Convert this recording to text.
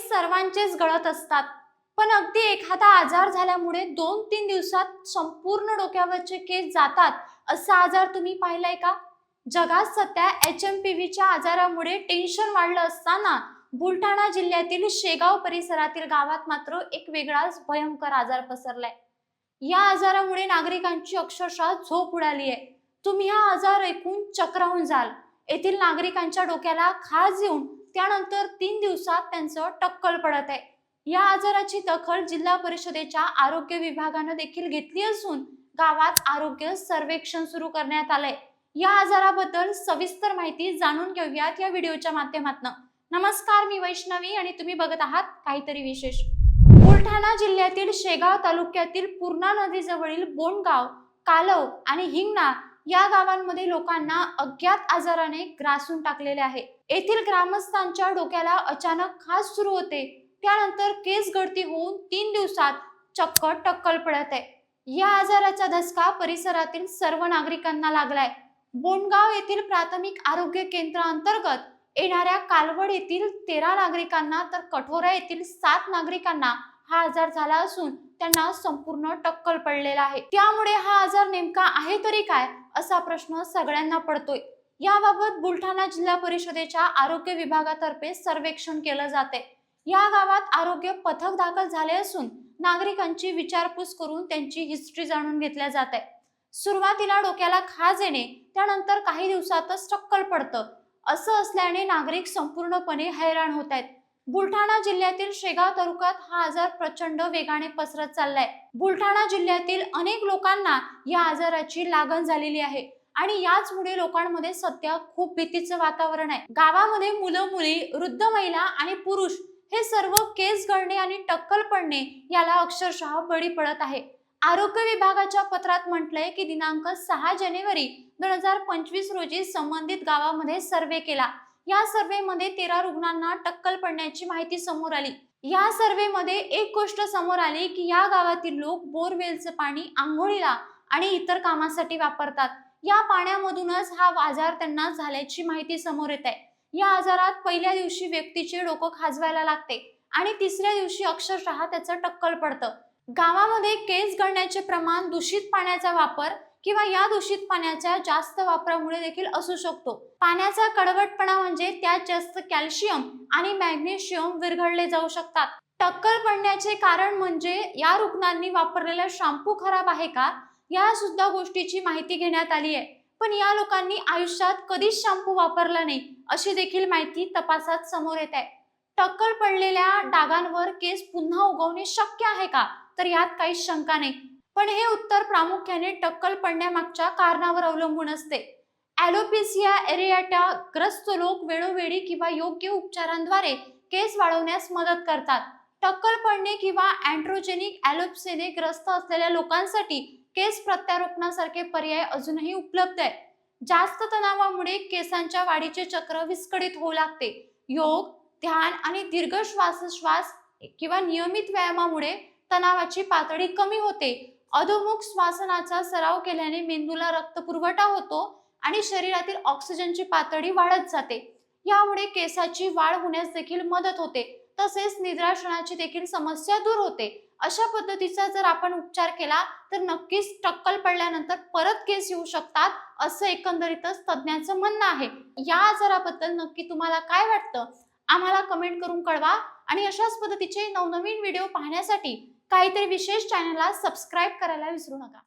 केस सर्वांचेच गळत असतात. पण अगदी एखादा आजार झाल्यामुळे दोन तीन दिवसात संपूर्ण डोक्यावरचे केस जातात असा आजार तुम्ही पाहिलाय का? जगात सध्या एच एम पी व्हीच्या आजारामुळे टेन्शन वाढलं असताना बुलढाणा जिल्ह्यातील शेगाव परिसरातील गावात मात्र एक वेगळाच भयंकर आजार पसरलाय. या आजारामुळे नागरिकांची अक्षरशः झोप उडाली आहे तुम्ही हा आजार ऐकून चक्रावून जाल. येथील नागरिकांच्या डोक्याला खाज येऊन त्यानंतर तीन दिवसात त्यांचं टक्कल पडत आहे. या आजाराची दखल जिल्हा परिषदेच्या आरोग्य विभागानं देखील घेतली असून गावात आरोग्य सर्वेक्षण सुरू करण्यात आलंय. या आजाराबद्दल सविस्तर माहिती जाणून घेऊयात या व्हिडिओच्या माध्यमातून. नमस्कार मी वैष्णवी आणि तुम्ही बघत आहात काहीतरी विशेष. बुलढाणा जिल्ह्यातील शेगाव तालुक्यातील पूर्णा नदीजवळील बोंडगाव कालव आणि हिंगणा या गावांमध्ये लोकांना अज्ञात आजाराने ग्रासून टाकलेले आहे. येथील ग्रामस्थांच्या डोक्याला अचानक खास सुरू होते. त्यानंतर केस गळती होऊन तीन दिवसात चक्क टक्कल पडत आहे. या आजाराचा धसका परिसरातील सर्व नागरिकांना लागलाय. बोंडगाव येथील प्राथमिक आरोग्य केंद्रांतर्गत येणाऱ्या कालवड येथील तेरा नागरिकांना तर कठोरा येथील सात नागरिकांना हा आजार झाला असून त्यांना संपूर्ण टक्कल पडलेला आहे. त्यामुळे हा आजार नेमका आहे तरी काय असा प्रश्न सगळ्यांना पडतोय. याबाबत बुलढाणा जिल्हा परिषदेच्या आरोग्य विभागातर्फे सर्वेक्षण केलं जाते. या गावात आरोग्य पथक दाखल झाले असून नागरिकांची विचारपूस करून त्यांची हिस्ट्री जाणून घेतल्या जात. आहे सुरुवातीला डोक्याला खाज येणे त्यानंतर काही दिवसातच टक्कल पडतं. असं असल्याने नागरिक संपूर्णपणे हैराण होत आहेत. बुलढाणा जिल्ह्यातील शेगाव तालुक्यात हा आजार प्रचंड वेगाने पसरत चाललाय. बुलढाणा जिल्ह्यातील अनेक लोकांना या आजाराची लागण झालेली आहे आणि याचमुळे लोकांमध्ये सध्या खूप भीतीचं वातावरण आहे. गावामध्ये मुलं मुली वृद्ध महिला आणि पुरुष हे सर्व केस गळणे आणि टक्कल पडणे याला अक्षरशः बळी पडत आहे. आरोग्य विभागाच्या पत्रात म्हटलंय की दिनांक सहा जानेवारी दोन हजार पंचवीस रोजी संबंधित गावामध्ये सर्वे केला. या सर्वेमध्ये तेरा रुग्णांना टक्कल पडण्याची माहिती समोर आली. या सर्वेमध्ये एक गोष्ट समोर आली की या गावातील लोक बोरवेलचं पाणी आंघोळीला आणि इतर कामासाठी वापरतात. या पाण्यामधूनच हा आजार त्यांना झाल्याची माहिती समोर येत आहे. या आजारात पहिल्या दिवशी व्यक्तीचे डोकं खाजवायला लागते आणि तिसऱ्या दिवशी अक्षरशः त्याचं टक्कल पडतं. गावामध्ये केस गळण्याचे प्रमाण दूषित पाण्याचा वापर किंवा या दूषित पाण्याच्या जास्त वापरामुळे देखील असू शकतो. पाण्याचा कडवटपणा म्हणजे त्यात जास्त कॅल्शियम आणि मॅग्नेशियम विरघळले जाऊ शकतात. टक्कल पडण्याचे कारण म्हणजे या रुग्णांनी वापरलेला शॅम्पू खराब आहे का? या सुद्धा गोष्टीची माहिती घेण्यात आली आहे. पण या लोकांनी आयुष्यात कधीच शॅम्पू वापरला नाही अशी देखील माहिती तपासात समोर येत आहे. टक्कल पडलेल्या डागांवर केस पुन्हा उगवणे शक्य आहे का? तर यात काही शंका नाही. पण हे उत्तर प्रामुख्याने टक्कल पडण्यामागच्या कारणावर अवलंबून असते. ॲलोपेसिया एरियाटा ग्रस्त लोक वेळोवेळी किंवा योग्य उपचारांद्वारे केस वाढवण्यास मदत करतात. टक्कल पडणे किंवा अँड्रोजेनिक ॲलोप्सेने ग्रस्त असलेल्या लोकांसाठी केस प्रत्यारोपणासारखे पर्याय अजूनही उपलब्ध आहे जास्त तणावामुळे केसांच्या वाढीचे चक्र विस्कळीत होऊ लागते. योग ध्यान आणि दीर्घ श्वासश्वास किंवा नियमित व्यायामामुळे तणावाची पातळी कमी होते. अधोमुख श्वासनाचा सराव केल्याने मेंदूला रक्तपुरवठा होतो आणि शरीरातील ऑक्सिजनची पातळी वाढत जाते. यामुळे केसाची वाढ होण्यास देखील मदत होते. तसेच निद्राशनाची देखील समस्या दूर होते. अशा पद्धतीचा जर आपण उपचार केला तर नक्कीच टक्कल पडल्यानंतर परत केस येऊ शकतात असं एकंदरीतच तज्ज्ञांचं म्हणणं आहे. या आजाराबद्दल नक्की तुम्हाला काय वाटतं? आम्हाला कमेंट करून कळवा. आणि अशाच पद्धतीचे नवनवीन व्हिडिओ पाहण्यासाठी काहीतरी विशेष चॅनलला सबस्क्राईब करायला विसरू नका.